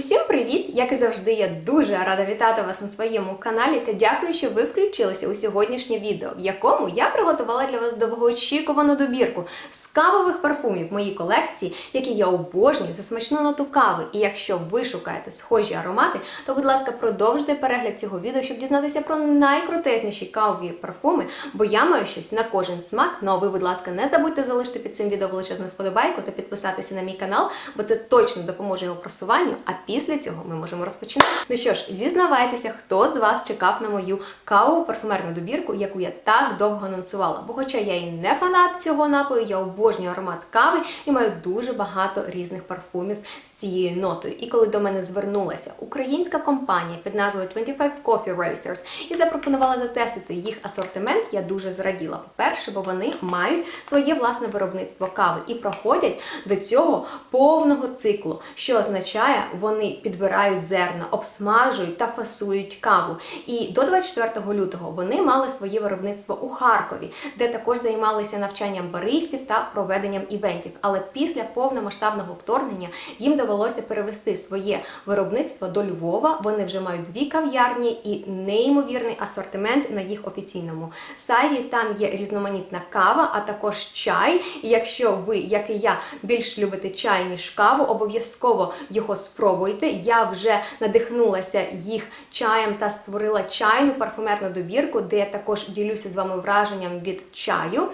Усім привіт! Як і завжди, я дуже рада вітати вас на своєму каналі та дякую, що ви включилися у сьогоднішнє відео, в якому я приготувала для вас довгоочікувану добірку з кавових парфумів моїй колекції, які я обожнюю за смачну ноту кави. І якщо ви шукаєте схожі аромати, то, будь ласка, продовжуйте перегляд цього відео, щоб дізнатися про найкрутезніші кавові парфуми, бо я маю щось на кожен смак. Ну а ви, будь ласка, не забудьте залишити під цим відео величезну вподобайку та підписатися на мій канал, бо це точно допоможе його просуванню. А після цього ми можемо розпочинати. Ну що ж, зізнавайтеся, хто з вас чекав на мою кавову парфумерну добірку, яку я так довго анонсувала. Бо, хоча я і не фанат цього напою, я обожнюю аромат кави і маю дуже багато різних парфумів з цією нотою. І коли до мене звернулася українська компанія під назвою 25 Coffee Roasters і запропонувала затестити їх асортимент, я дуже зраділа. По-перше, бо вони мають своє власне виробництво кави і проходять до цього повного циклу, що означає, вони підбирають зерна, обсмажують та фасують каву. І до 24 лютого вони мали своє виробництво у Харкові, де також займалися навчанням баристів та проведенням івентів. Але після повномасштабного вторгнення їм довелося перевести своє виробництво до Львова. Вони вже мають дві кав'ярні і неймовірний асортимент на їх офіційному сайті. Там є різноманітна кава, а також чай. І якщо ви, як і я, більш любите чай ніж каву, обов'язково його спробуйте. Я вже надихнулася їх чаєм та створила чайну парфумерну добірку, де я також ділюся з вами враженням від чаю.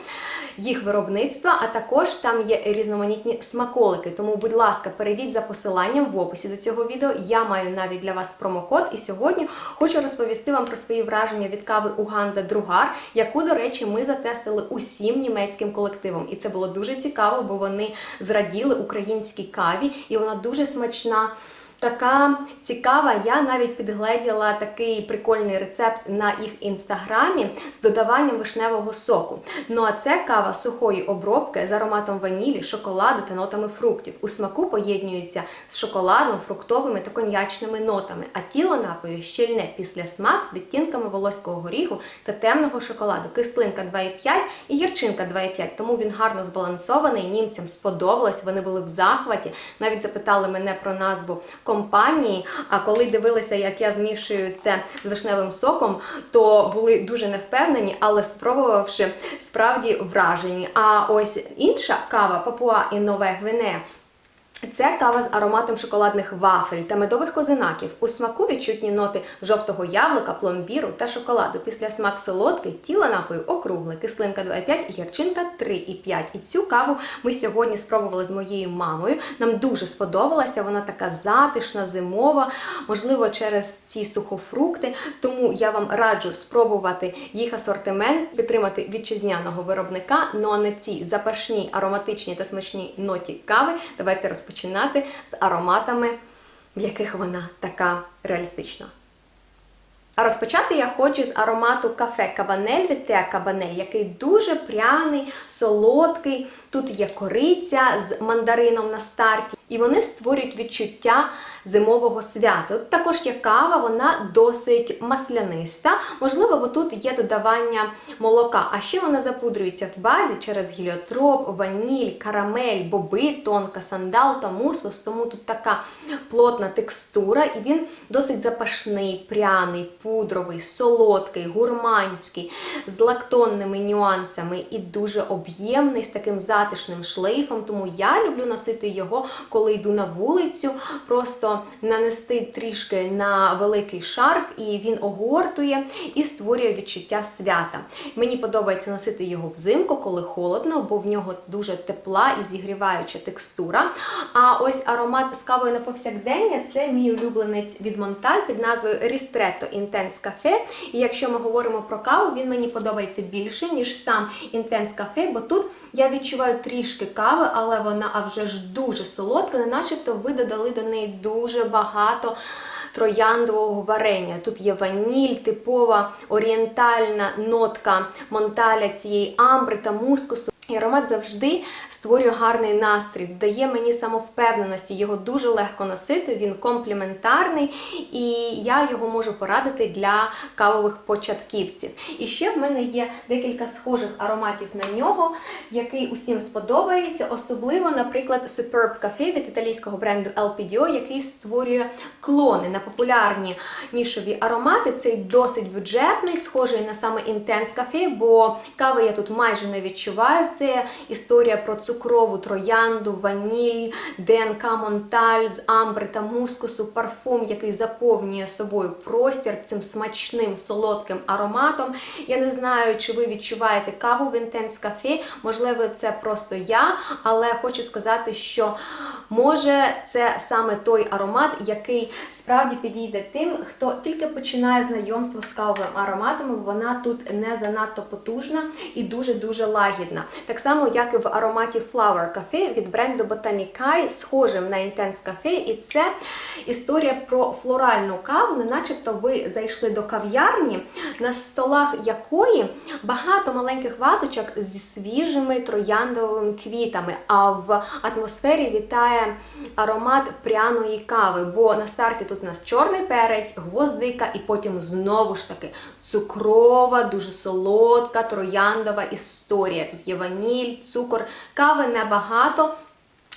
Їх виробництва, а також там є різноманітні смаколики. Тому, будь ласка, перейдіть за посиланням в описі до цього відео. Я маю навіть для вас промокод. І сьогодні хочу розповісти вам про свої враження від кави Уганда Другар, яку, до речі, ми затестили усім німецьким колективом. І це було дуже цікаво, бо вони зраділи українській каві, і вона дуже смачна. Така цікава, я навіть підгледіла такий прикольний рецепт на їх інстаграмі з додаванням вишневого соку. Ну а це кава сухої обробки з ароматом ванілі, шоколаду та нотами фруктів. У смаку поєднується з шоколадом, фруктовими та коньячними нотами, а тіло напою щільне після смак з відтінками волоського горіху та темного шоколаду. Кислинка 2,5 і гірчинка 2,5. Тому він гарно збалансований. Німцям сподобалось. Вони були в захваті. Навіть запитали мене про назву компанії. А коли дивилися, як я змішую це з вишневим соком, то були дуже невпевнені, але спробувавши справді вражені. А ось інша кава Папуа і Нове Гвинея. Це кава з ароматом шоколадних вафель та медових козинаків. У смаку відчутні ноти жовтого яблука, пломбіру та шоколаду. Після смак солодкий, тіло напою округле, кислинка 2,5 і гірчинка 3,5. І цю каву ми сьогодні спробували з моєю мамою. Нам дуже сподобалася. Вона така затишна, зимова, можливо, через ці сухофрукти. Тому я вам раджу спробувати їх асортимент, підтримати вітчизняного виробника. Ну а на ці запашні, ароматичні та смачні ноті кави. Давайте розпочнемо починати з ароматами, в яких вона така реалістична. А розпочати я хочу з аромату кафе Кабанель від Теа Кабанель, який дуже пряний, солодкий. Тут є кориця з мандарином на старті, і вони створюють відчуття зимового свята. Тут також є кава, вона досить масляниста. Можливо, бо тут є додавання молока. А ще вона запудрюється в базі через гіліотроп, ваніль, карамель, боби, тонка, сандал та мускус. Тому тут така плотна текстура, і він досить запашний, пряний, пудровий, солодкий, гурманський, з лактонними нюансами і дуже об'ємний, з таким затишним шлейфом. Тому я люблю носити його, коли йду на вулицю. Просто нанести трішки на великий шарф, і він огортує і створює відчуття свята. Мені подобається носити його взимку, коли холодно, бо в нього дуже тепла і зігріваюча текстура. А ось аромат з кавою на повсякдення це мій улюбленець від Монталь під назвою Ristretto Intense Cafe. І якщо ми говоримо про каву, він мені подобається більше, ніж сам Intense Cafe, бо тут я відчуваю трішки кави, але вона а вже ж дуже солодка, не начебто ви додали до неї дуже багато трояндового варення. Тут є ваніль, типова орієнтальна нотка монталя цієї амбри та мускусу. І аромат завжди створює гарний настрій, дає мені самовпевненості, його дуже легко носити, він компліментарний, і я його можу порадити для кавових початківців. І ще в мене є декілька схожих ароматів на нього, який усім сподобається. Особливо, наприклад, Superb Cafe від італійського бренду LPDO, який створює клони на популярні нішові аромати. Цей досить бюджетний, схожий на саме Intense Cafe, бо кави я тут майже не відчуваю. Це історія про цукрову троянду, ваніль, ДНК Монталь з амбри та мускусу, парфум, який заповнює собою простір цим смачним солодким ароматом. Я не знаю, чи ви відчуваєте каву в Intense Cafe, можливо, це просто я, але хочу сказати, що може це саме той аромат, який справді підійде тим, хто тільки починає знайомство з кавовими ароматами. Вона тут не занадто потужна і дуже-дуже лагідна. Так само, як і в ароматі Flower Cafe від бренду Botanicai, схожим на Intense Cafe, і це історія про флоральну каву, не начебто ви зайшли до кав'ярні, на столах якої багато маленьких вазочок зі свіжими трояндовими квітами, а в атмосфері вітає аромат пряної кави, бо на старті тут у нас чорний перець, гвоздика, і потім знову ж таки цукрова, дуже солодка, трояндова історія. Тут є ваніль, цукор, кави небагато.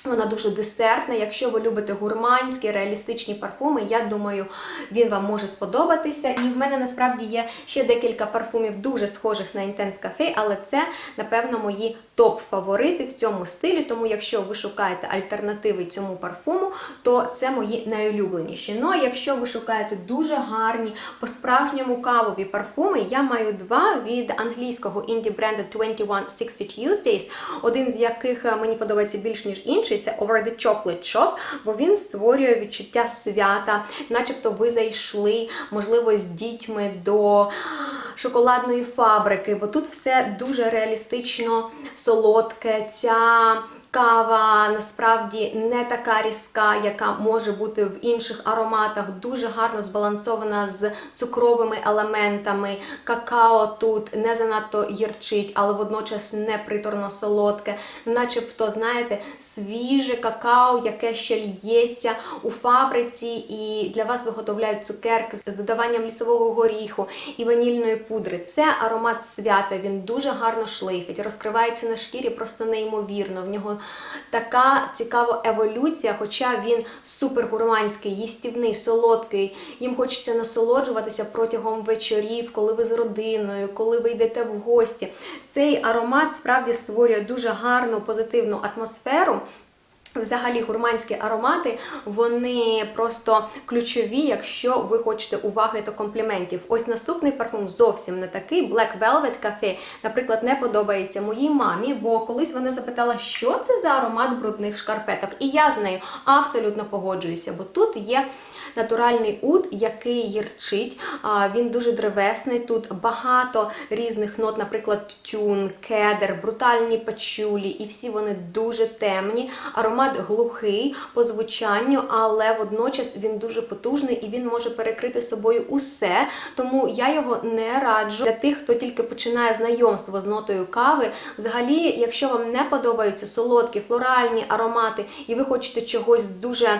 Вона дуже десертна. Якщо ви любите гурманські, реалістичні парфуми, я думаю, він вам може сподобатися. І в мене насправді є ще декілька парфумів, дуже схожих на Intense Cafe, але це, напевно, мої топ-фаворити в цьому стилі. Тому, якщо ви шукаєте альтернативи цьому парфуму, то це мої найулюбленіші. Ну а якщо ви шукаєте дуже гарні, по-справжньому кавові парфуми, я маю два від англійського інді бренду 2160 Tuesdays, один з яких е, мені подобається більш ніж інший, це Over the Chocolate Shop, бо він створює відчуття свята, начебто ви зайшли, можливо, з дітьми до шоколадної фабрики, бо тут все дуже реалістично солодке. Ця Кава насправді не така різка, яка може бути в інших ароматах, дуже гарно збалансована з цукровими елементами. Какао тут не занадто гірчить, але водночас не приторно солодке, начебто, знаєте, свіже какао, яке ще л'ється у фабриці, і для вас виготовляють цукерки з додаванням лісового горіху і ванільної пудри. Це аромат свята, він дуже гарно шлейфить, розкривається на шкірі просто неймовірно. В нього така цікава еволюція, хоча він супергурманський, їстівний, солодкий. Їм хочеться насолоджуватися протягом вечорів, коли ви з родиною, коли ви йдете в гості. Цей аромат справді створює дуже гарну позитивну атмосферу. Взагалі, гурманські аромати, вони просто ключові, якщо ви хочете уваги та компліментів. Ось наступний парфум зовсім не такий. Black Velvet Cafe, наприклад, не подобається моїй мамі, бо колись вона запитала, що це за аромат брудних шкарпеток. І я з нею абсолютно погоджуюся, бо тут є натуральний уд, який гірчить. Він дуже древесний. Тут багато різних нот, наприклад, тюн, кедр, брутальні пачулі, і всі вони дуже темні. Аромат глухий по звучанню, але водночас він дуже потужний і він може перекрити собою усе. Тому я його не раджу для тих, хто тільки починає знайомство з нотою кави. Взагалі, якщо вам не подобаються солодкі, флоральні аромати, і ви хочете чогось дуже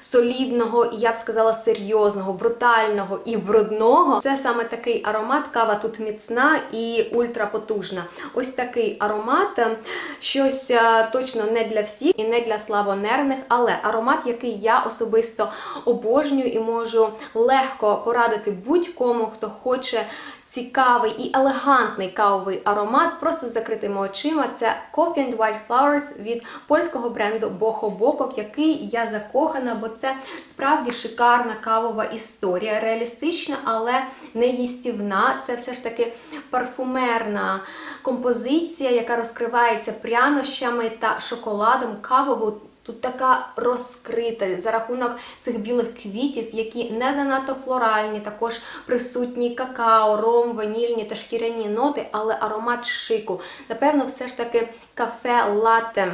солідного, і я б сказала, серйозного, брутального і брудного. Це саме такий аромат. Кава тут міцна і ультрапотужна. Ось такий аромат, е, щось е, точно не для всіх і не для слабонервних, але аромат, який я особисто обожнюю і можу легко порадити будь-кому, хто хоче цікавий і елегантний кавовий аромат, просто з закритими очима. Це Coffee and White Flowers від польського бренду Boho Boko, в який я закохана, бо це справді шикарна кавова історія, реалістична, але не їстівна. Це все ж таки парфумерна композиція, яка розкривається прянощами та шоколадом кавову. Тут така розкрита за рахунок цих білих квітів, які не занадто флоральні, також присутні какао, ром, ванільні та шкіряні ноти, але аромат шику. Напевно, все ж таки кафе латте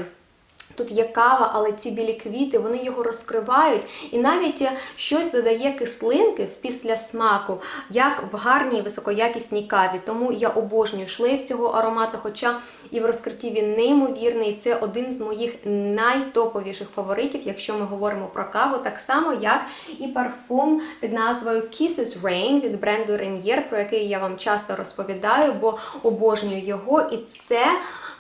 Тут є кава, але ці білі квіти вони його розкривають, і навіть е, щось додає кислинки в після смаку, як в гарній високоякісній каві. Тому я обожнюю шлейф цього аромату, хоча і в розкритті він неймовірний. Це один з моїх найтоповіших фаворитів, якщо ми говоримо про каву, так само як і парфум під назвою Kisses Rain від бренду Renier, про який я вам часто розповідаю, бо обожнюю його. І це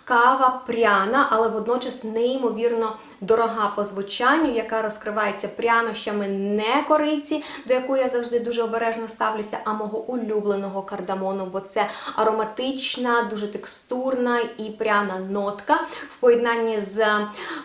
кава пряна, але водночас неймовірно дорога по звучанню, яка розкривається прянощами не кориці, до якої я завжди дуже обережно ставлюся, а мого улюбленого кардамону, бо це ароматична, дуже текстурна і пряна нотка в поєднанні з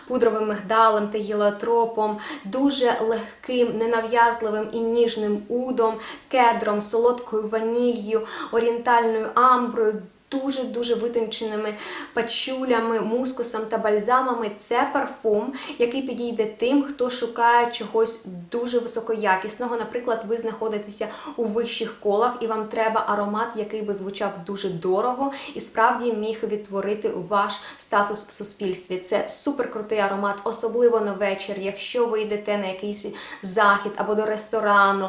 пудровим мигдалем та гіліотропом, дуже легким, ненав'язливим і ніжним удом, кедром, солодкою ванілью, орієнтальною амброю дуже-дуже витонченими пачулями, мускусом та бальзамами. Це парфум, який підійде тим, хто шукає чогось дуже високоякісного. Наприклад, ви знаходитеся у вищих колах, і вам треба аромат, який би звучав дуже дорого і справді міг відтворити ваш статус в суспільстві. Це суперкрутий аромат, особливо на вечір, якщо ви йдете на якийсь захід або до ресторану,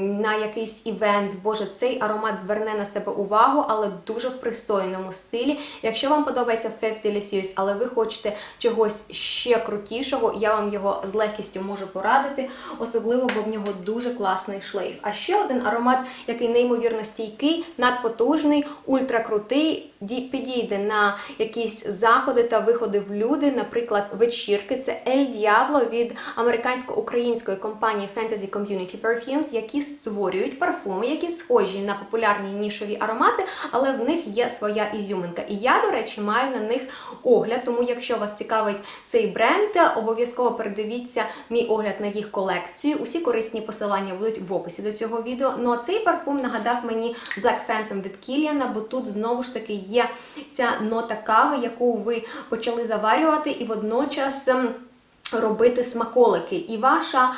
на якийсь івент. Боже, цей аромат зверне на себе увагу, але дуже в пристойному стилі. Якщо вам подобається Delicious, але ви хочете чогось ще крутішого, я вам його з легкістю можу порадити, особливо, бо в нього дуже класний шлейф. А ще один аромат, який неймовірно стійкий, надпотужний, ультракрутий, підійде на якісь заходи та виходи в люди, наприклад, вечірки. Це El Diablo від американсько-української компанії Fantasy Community Perfumes, які створюють парфуми, які схожі на популярні нішові аромати, але в них є своя ізюминка. І я, до речі, маю на них огляд. Тому, якщо вас цікавить цей бренд, обов'язково передивіться мій огляд на їх колекцію. Усі корисні посилання будуть в описі до цього відео. Ну а цей парфум нагадав мені Black Phantom від Kilian, бо тут знову ж таки є ця нота кави, яку ви почали заварювати, і водночас ем, робити смаколики. І ваша.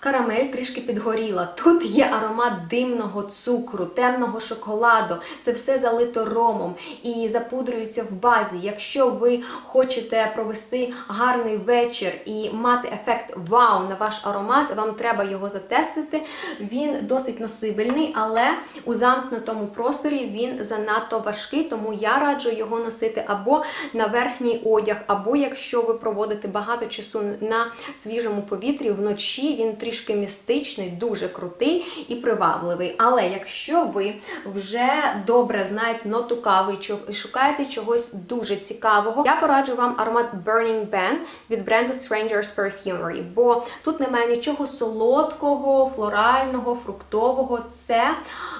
Карамель трішки підгоріла. Тут є аромат димного цукру, темного шоколаду. Це все залито ромом і запудрюється в базі. Якщо ви хочете провести гарний вечір і мати ефект вау на ваш аромат, вам треба його затестити. Він досить носибельний, але у замкнутому просторі він занадто важкий, тому я раджу його носити або на верхній одяг, або якщо ви проводите багато часу на свіжому повітрі, вночі він трішки містичний, дуже крутий і привабливий. Але якщо ви вже добре знаєте ноту кави і шукаєте чогось дуже цікавого, я пораджу вам аромат Burning Band від бренду Strangers Perfumery, бо тут немає нічого солодкого, флорального, фруктового. Це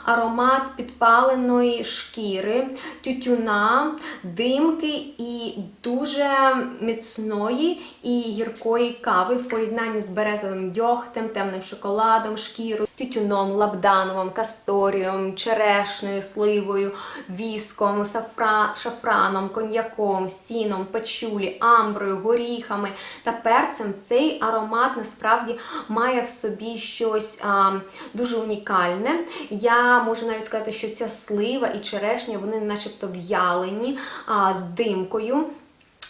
аромат підпаленої шкіри, тютюна, димки і дуже міцної і гіркої кави в поєднанні з березовим дьогтем, темним шоколадом, шкірою, тютюном, лабдановим, касторієм, черешнею, сливою, віском, сафра, шафраном, коньяком, сіном, пачулі, амброю, горіхами та перцем. Цей аромат насправді має в собі щось а, дуже унікальне. Я можу навіть сказати, що ця слива і черешня, вони начебто в'ялені а, з димкою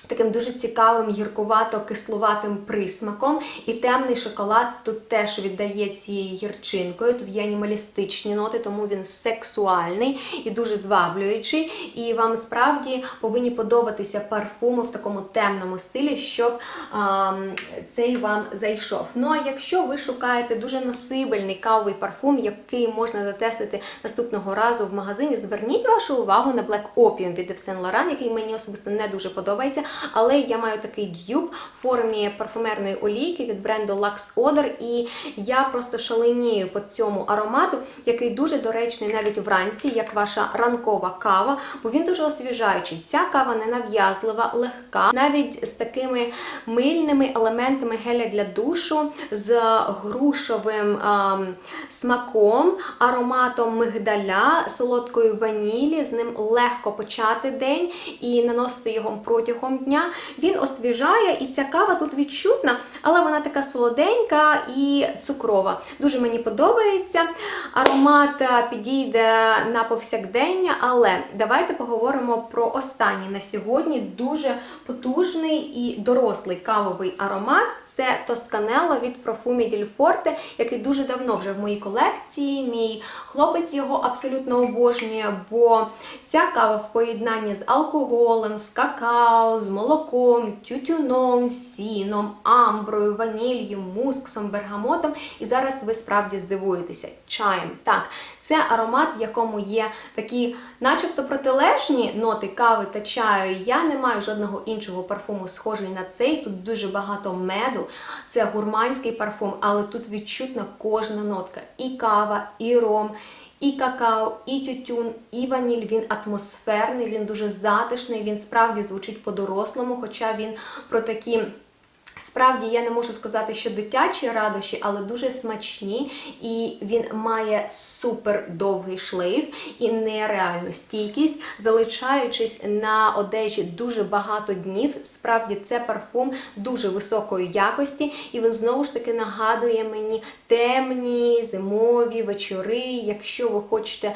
таким дуже цікавим гіркувато-кислуватим присмаком. І темний шоколад тут теж віддає цією гірчинкою. Тут є анімалістичні ноти, тому він сексуальний і дуже зваблюючий. І вам справді повинні подобатися парфуми в такому темному стилі, щоб а, цей вам зайшов. Ну а якщо ви шукаєте дуже носибельний кавовий парфум, який можна затестити наступного разу в магазині, зверніть вашу увагу на Black Opium від Saint Laurent, який мені особисто не дуже подобається. Але я маю такий дюб в формі парфумерної олійки від бренду Lux Odor, і я просто шаленію по цьому аромату, який дуже доречний навіть вранці, як ваша ранкова кава, бо він дуже освіжаючий. Ця кава не нав'язлива, легка, навіть з такими мильними елементами геля для душу, з грушовим а, смаком, ароматом мигдаля, солодкою ванілі. З ним легко почати день і наносити його протягом дня. Він освіжає, і ця кава тут відчутна, але вона така солоденька і цукрова. Дуже мені подобається. Аромат е, підійде на повсякдення, але давайте поговоримо про останній на сьогодні дуже потужний і дорослий кавовий аромат. Це Тосканело від Dil Forte, який дуже давно вже в моїй колекції. Мій хлопець його абсолютно обожнює, бо ця кава в поєднанні з алкоголем, з какао, з молоком, тютюном, сіном, амброю, ванілью, мускусом, бергамотом. І зараз ви справді здивуєтеся чаєм. Так, це аромат, в якому є такі, начебто, протилежні ноти кави та чаю. Я не маю жодного іншого парфуму, схожий на цей. Тут дуже багато меду. Це гурманський парфум, але тут відчутна кожна нотка: і кава, і ром. І какао, і тютюн, і ваніль. Він атмосферний, він дуже затишний, він справді звучить по-дорослому, хоча він про такі. Справді я не можу сказати, що дитячі радощі, але дуже смачні, і він має супер довгий шлейф і нереальну стійкість, залишаючись на одежі дуже багато днів. Справді це парфум дуже високої якості, і він знову ж таки нагадує мені темні зимові вечори. Якщо ви хочете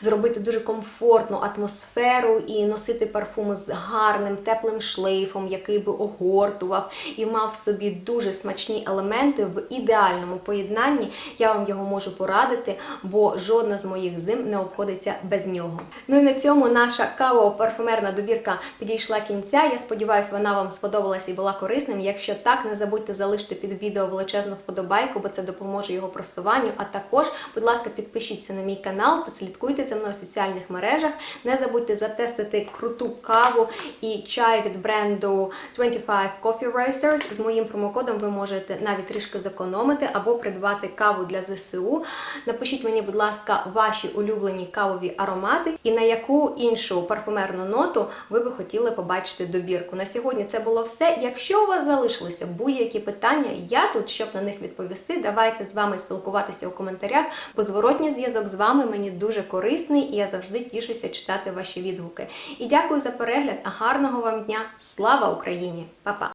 зробити дуже комфортну атмосферу і носити парфуми з гарним теплим шлейфом, який би огортував і мав в собі дуже смачні елементи в ідеальному поєднанні, я вам його можу порадити, бо жодна з моїх зим не обходиться без нього. Ну і на цьому наша каво-парфумерна добірка підійшла кінця. Я сподіваюся, вона вам сподобалася і була корисним. Якщо так, не забудьте залишити під відео величезну вподобайку, бо це допоможе його просуванню. А також, будь ласка, підпишіться на мій канал та слідкуйте за мною в соціальних мережах. Не забудьте затестити круту каву і чай від бренду 25 Coffee Roasters. З моїм промокодом ви можете навіть трішки зекономити або придбати каву для ЗСУ. Напишіть мені, будь ласка, ваші улюблені кавові аромати і на яку іншу парфумерну ноту ви би хотіли побачити добірку. На сьогодні це було все. Якщо у вас залишилися будь-які питання, я тут, щоб на них відповісти, давайте з вами спілкуватися у коментарях, бо зворотній зв'язок з вами мені дуже корисний і я завжди тішуся читати ваші відгуки. І дякую за перегляд. Гарного вам дня! Слава Україні! Па-па!